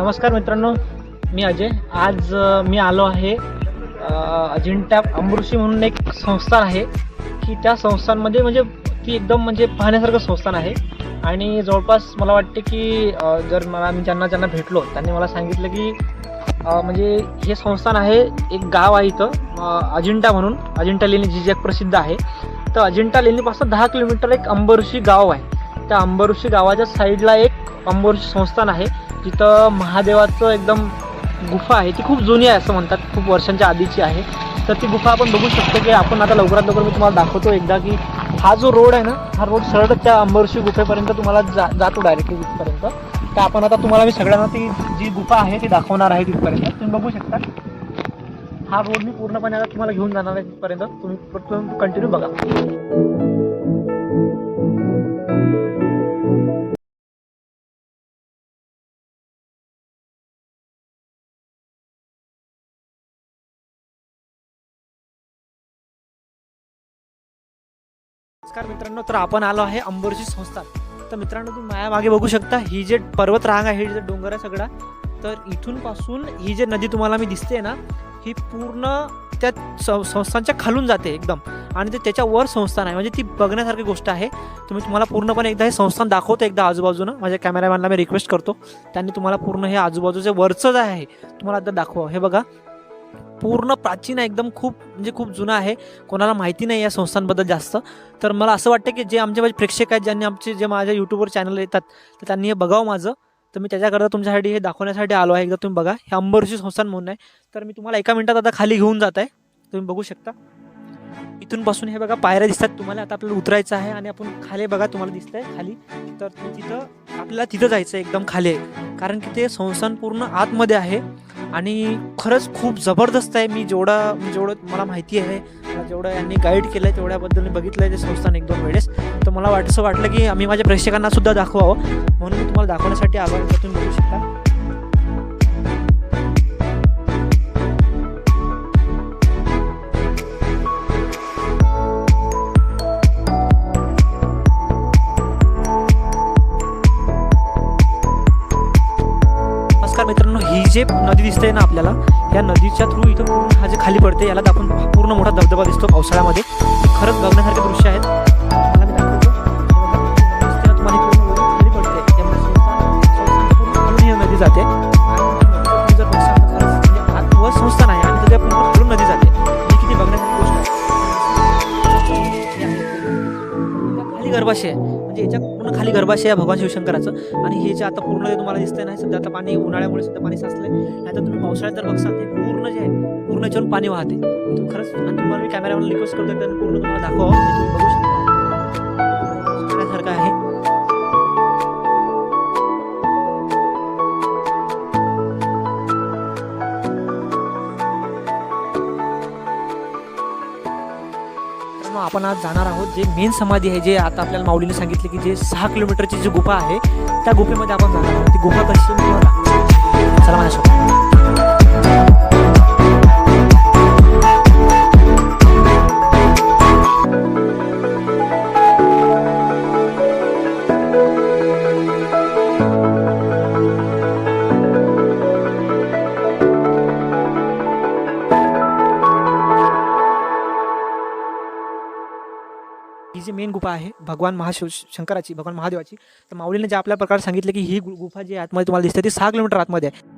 नमस्कार मित्रांनो मी अजय. आज मी आलो आहे अजिंठा अमृषी म्हणून एक संस्थान आहे की त्या संस्थांमध्ये म्हणजे ती एकदम म्हणजे पाहण्यासारखं संस्थान आहे. आणि जवळपास मला वाटते की जर मला मी ज्यांना ज्यांना भेटलो त्यांनी मला सांगितलं की म्हणजे हे संस्थान आहे एक गाव आहे इथं अजिंठा म्हणून अजिंठा लेणी जी जग प्रसिद्ध आहे. तर अजिंठा लेणीपासून दहा किलोमीटर एक अंबऋषी गाव आहे. त्या अंबऋषी गावाच्या साईडला एक अंबऋषी संस्थान आहे. तिथं महादेवाचं एकदम गुफा आहे. ती खूप जुनी आहे असं म्हणतात. खूप वर्षांच्या आधीची आहे. तर ती गुफा आपण बघू शकतो की आपण आता लवकरात लवकर मी तुम्हाला दाखवतो एकदा की हा जो रोड आहे ना हा रोड सरळ त्या अंबऋषी गुफेपर्यंत तुम्हाला जा जातो डायरेक्टली तिथपर्यंत. तर आपण आता तुम्हाला मी सगळ्यांना ती जी गुफा आहे ती दाखवणार आहे तिथपर्यंत. तुम्ही बघू शकता. हा रोड मी पूर्णपणे आता तुम्हाला घेऊन जाणार आहे तिथपर्यंत. तुम्ही कंटिन्यू बघा. नमस्कार मित्रांनो तर आपण आलो आहे अंबरची संस्थान तर मित्रांनो तुम्ही माया मागे बघू शकता ही जे पर्वत रांग आहे ही जे डोंगर आहे सगळा तर इथून पासून ही जे नदी तुम्हाला मी दिसते ना ही पूर्ण त्या सं- संस्थानच्या खालून जाते एकदम. आणि ते त्याच्यावर संस्थान आहे म्हणजे ती बघण्यासारखी गोष्ट आहे. तुम्ही तुम्हाला पूर्णपणे एकदा हे संस्थान दाखवतो एकदा आजूबाजूनं. माझ्या कॅमेरामॅनला मी रिक्वेस्ट करतो त्यांनी तुम्हाला पूर्ण हे आजूबाजूचे वरचं जे आहे तुम्हाला एकदा दाखवा हे बघा पूर्ण प्राचीन आहे एकदम खूप म्हणजे खूप जुनं आहे. कोणाला माहिती नाही या संस्थांबद्दल जास्त. तर मला असं वाटतं की जे आमचे माझे प्रेक्षक आहेत ज्यांनी आमचे जे माझ्या यूट्यूबवर चॅनल येतात तर त्यांनी हे बघावं माझं. तर मी त्याच्याकरता तुमच्यासाठी हे दाखवण्यासाठी आलो आहे. एकदा तुम्ही बघा. हे अंबरशी संस्थान म्हणून आहे. तर मी तुम्हाला एका मिनिटात आता खाली घेऊन जात आहे. तुम्ही बघू शकता. इथून पासून हे बघा पायऱ्या दिसतात. तुम्हाला आता आपल्याला उतरायचं आहे आणि आपण खाली बघा तुम्हाला दिसतंय खाली. तर तिथं आपल्याला तिथं जायचं आहे एकदम खाली. कारण की ते संस्थान पूर्ण आतमध्ये आहे. आणि खरंच खूप जबरदस्त आहे. मी जेवढा जेवढं मला माहिती आहे जेवढं यांनी गाईड केलं आहे तेवढ्याबद्दल मी बघितलं आहे ते संस्थान एक दोन वेळेस. तर मला वाटसं वाटलं की आम्ही माझ्या प्रेक्षकांना सुद्धा दाखवावं. म्हणून मी तुम्हाला दाखवण्यासाठी आभार तुम्ही बघू शकता. ही जे नदी दिसते ना आपल्याला या नदीच्या थ्रू इथं पूर्ण हा जे खाली पडते याला आपण पूर्ण मोठा धबधबा दिसतो पावसाळ्यामध्ये. खरंच बघण्यासारखे दृश्य आहेत. तुम्हाला खाली पडते ही नदी जाते. खाली गर्भाशय आहे. म्हणजे याच्या पूर्ण खाली गर्भाशय आहे भगवान शिवशंकराचं. आणि हे जे आता पूर्ण जे तुम्हाला दिसतंय ना सध्या आता पाणी उन्हाळ्यामुळे सध्या पाणी साचलंय. नाही तर तुम्ही पावसाळ्यात जर बघसाल ते पूर्ण जे आहे पूर्ण याच्यावरून पाणी वाहते. खरंच आणि तुम्हाला मी कॅमेरावर रिक्वेस्ट करतो की पूर्ण तुम्हाला दाखवा तुम्ही बघू शकता. आपण आज जाणार आहोत. जे मेन समाधी आहे जे आता आपल्याला माऊलीने सांगितले की जे सहा किलोमीटरची जी गुफा आहे त्या गुफेमध्ये आपण जाणार आहोत. ती गुफा कशी चला माझ्यासोबत. ही जी मेन गुफा आहे भगवान महाशिव शंकराची भगवान महादेवाची तर माऊलीने ज्या आपल्या प्रकारे सांगितलं की ही गु- गुफा जी आतमध्ये तुम्हाला दिसते ती सहा किलोमीटर आतमध्ये आहे.